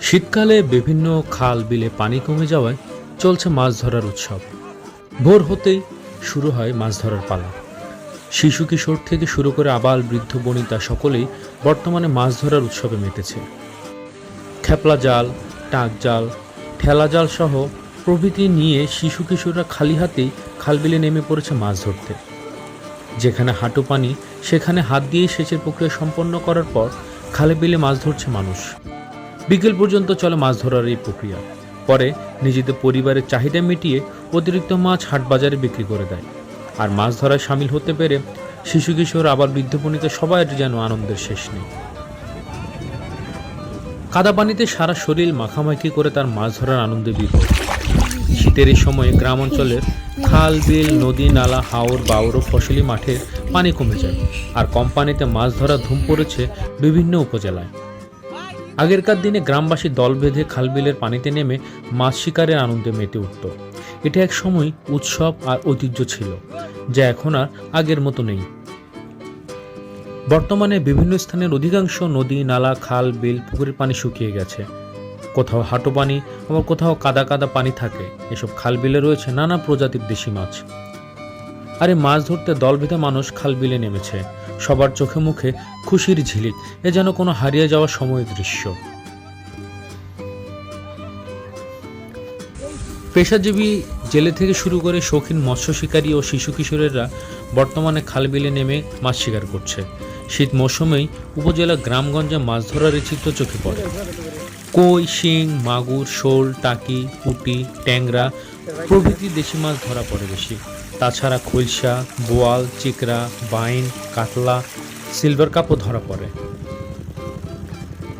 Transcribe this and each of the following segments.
শীতকালে বিভিন্ন খাল বিলে পানি কমে যাওয়ায় চলছে মাছ ধরার উৎসব। ভোর হতেই শুরু হয় মাছ ধরার পালা। শিশু কিশোর থেকে শুরু করে আবাল বৃদ্ধ বনিতা সকলেই বর্তমানে মাছ ধরার উৎসবে মেতেছে। খেপলা জাল, টাক জাল, ঠেলা জাল সহ প্রভৃতি নিয়ে শিশু কিশোররা খালি হাতেই খালবিলে নেমে পড়েছে মাছ ধরতে। যেখানে হাঁটু পানি, সেখানে হাত দিয়ে সেচের প্রক্রিয়া সম্পন্ন করার পর খালে বিলে মাছ ধরছে মানুষ। বিকেল পর্যন্ত চলে মাছ ধরার এই প্রক্রিয়া। পরে নিজেদের পরিবারের চাহিদা মিটিয়ে অতিরিক্ত মাছ হাট বাজারে বিক্রি করে দেয়। আর মাছ ধরায় সামিল হতে পেরে শিশু কিশোর আবার বৃদ্ধপণিতে সবাই যেন আনন্দের শেষ নেই। কাদা পানিতে সারা শরীর মাখামাখি করে তার মাছ ধরার আনন্দে বিভোর। শীতের এই সময়ে গ্রাম অঞ্চলের খাল, বিল, নদী, নালা, হাওর, বাউর ও ফসলি মাঠে পানি কমে যায়। আর কম পানিতে মাছ ধরা ধুম পড়েছে বিভিন্ন উপজেলায়। আগেরকার দিনে গ্রামবাসী দল বেঁধে খালবিলের পানিতে নেমে মাছ শিকারের আনন্দে মেতে উঠত। এটা এক সময় উৎসব আর ঐতিহ্য ছিল, যা এখন আর আগের মতো নেই। বর্তমানে বিভিন্ন স্থানের অধিকাংশ নদী, নালা, খাল, বিল, পুকুরের পানি শুকিয়ে গেছে। কোথাও হাঁটু পানি, আবার কোথাও কাদা কাদা পানি থাকে। এসব খাল বিলে রয়েছে নানা প্রজাতির দেশি মাছ। আর এই মাছ ধরতে দলভেদে মানুষ খাল বিলে নেমেছে। সবার চোখে মুখে খুশির ঝিলিক, এ যেন কোনো হারিয়ে যাওয়ার সময়ের দৃশ্য। পেশাজীবী জেলে থেকে শুরু করে শৌখিন মৎস্য শিকারী ও শিশু কিশোরেরা বর্তমানে খালবিলে নেমে মাছ শিকার করছে। শীত মৌসুমেই উপজেলা গ্রামগঞ্জে মাছ ধরার চিত্র চোখে পড়ে। কই শিং মাগুর শোল টাকি পুঁটি ট্যাংরা প্রভৃতি দেশি মাছ ধরা পড়ে বেশি। তাছাড়া খৈলসা বোয়াল চিকরা বাইন কাতলা সিলভার কাপও ধরা পড়ে।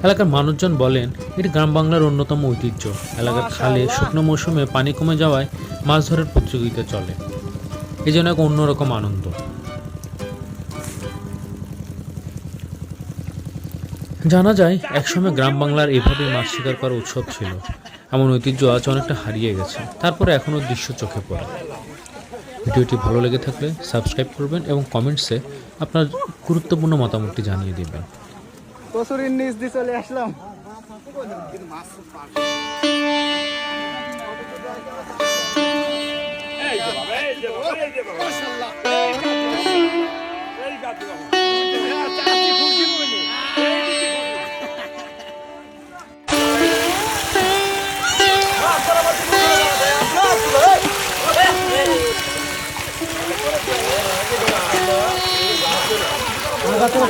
এলাকার মানুষজন বলেন এটি গ্রাম বাংলার অন্যতম ঐতিহ্য। এলাকার খালে শুকনো মৌসুমে পানি কমে যাওয়ায় মাছ ধরার প্রতিযোগিতা চলে। এই জন্য এক অন্যরকম আনন্দ। জানা যায় একসময় গ্রাম বাংলার এভাবে মাছ শিকার করার উৎসব ছিল এমন ঐতিহ্য আজ অনেকটা হারিয়ে গেছে তারপরে এখনও দৃশ্য চোখে পড়ে ভিডিওটি ভালো লেগে থাকলে সাবস্ক্রাইব করবেন এবং কমেন্টসে আপনার গুরুত্বপূর্ণ মতামতটি জানিয়ে দেবেন চলে আসলাম বাচ্চারা